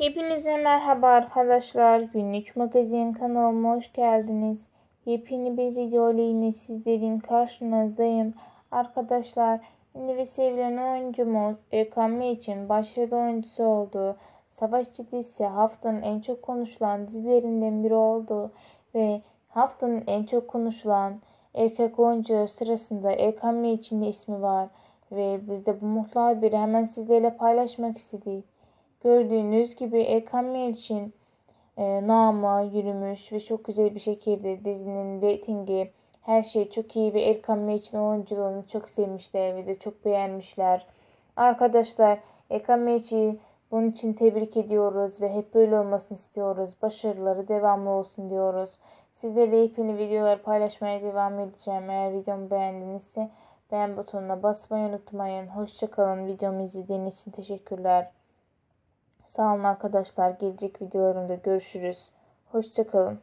Hepinize merhaba arkadaşlar. Günlük magazin kanalıma hoş geldiniz. Yepyeni bir video ile yine sizlerin karşınızdayım. Arkadaşlar ünlü ve sevilen oyuncumuz EKM için başrol oyuncusu oldu. Savaşçı dizisi haftanın en çok konuşulan dizilerinden biri oldu. Ve haftanın en çok konuşulan erkek oyuncu sırasında EKM için de ismi var. Ve biz de bu mutlu haberi hemen sizlerle paylaşmak istedik. Gördüğünüz gibi Ekan için e, namı yürümüş ve çok güzel bir şekilde dizinin reytingi her şey çok iyi ve Erkan için oyunculuğunu çok sevmişler ve de çok beğenmişler. Arkadaşlar Erkan Meriç'i bunun için tebrik ediyoruz ve hep böyle olmasını istiyoruz. Başarıları devamlı olsun diyoruz. Sizlerle yepyeni videolar paylaşmaya devam edeceğim. Eğer videomu beğendinizse beğen butonuna basmayı unutmayın. Hoşçakalın. Videomu izlediğiniz için teşekkürler. Sağ olun arkadaşlar. Gelecek videolarımda görüşürüz. Hoşçakalın.